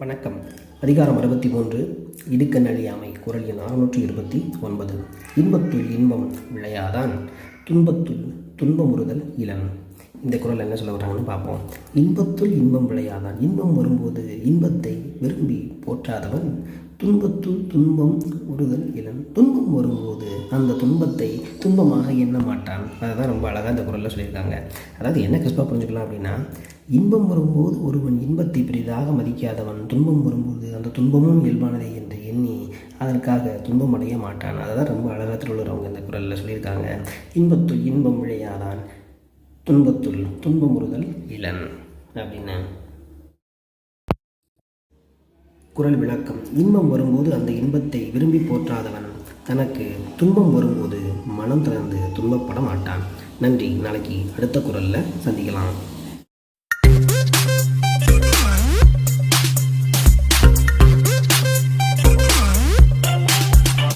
வணக்கம். அதிகாரம் அறுபத்தி மூன்று இடுக்கண் அழியாமை குரல் எண் அறுநூற்றி இருபத்தி ஒன்பது. இன்பத்துள் இன்பம் விளையாதான் துன்பத்துள் துன்பமுறுதல் இளன் இந்த குரல் என்ன சொல்ல வர்றாங்கன்னு பார்ப்போம். இன்பத்துள் இன்பம் விளையாதான் இன்பம் வரும்போது இன்பத்தை விரும்பி போற்றாதவன் துன்பத்துள் துன்பம் உறுதல் இளன் துன்பம் வரும்போது அந்த துன்பத்தை துன்பமாக எண்ண மாட்டான். அதுதான் ரொம்ப அழகாக இந்த குரலில் சொல்லியிருக்காங்க. அதாவது என்ன கிறிஸ்பா புரிஞ்சுக்கலாம் அப்படின்னா இன்பம் வரும்போது ஒருவன் இன்பத்தை பெரிதாக மதிக்காதவன் துன்பம் வரும்போது அந்த துன்பமும் இயல்பானதே என்று எண்ணி அதற்காக துன்பம் அடைய மாட்டான். அதை தான் ரொம்ப அழகத்தில் உள்ளவங்க இந்த குரலில் சொல்லியிருக்காங்க. இன்பத்துள் இன்பம் விழையாதான் துன்பத்துள் துன்பமுறுதல் இளன் அப்படின்னு. குரல் விளக்கம். இன்பம் வரும்போது அந்த இன்பத்தை விரும்பி போற்றாதவன் தனக்கு துன்பம் வரும்போது மனம் திறந்து துன்பப்பட மாட்டான். நன்றி. நாளைக்கு அடுத்த குரலில் சந்திக்கலாம்.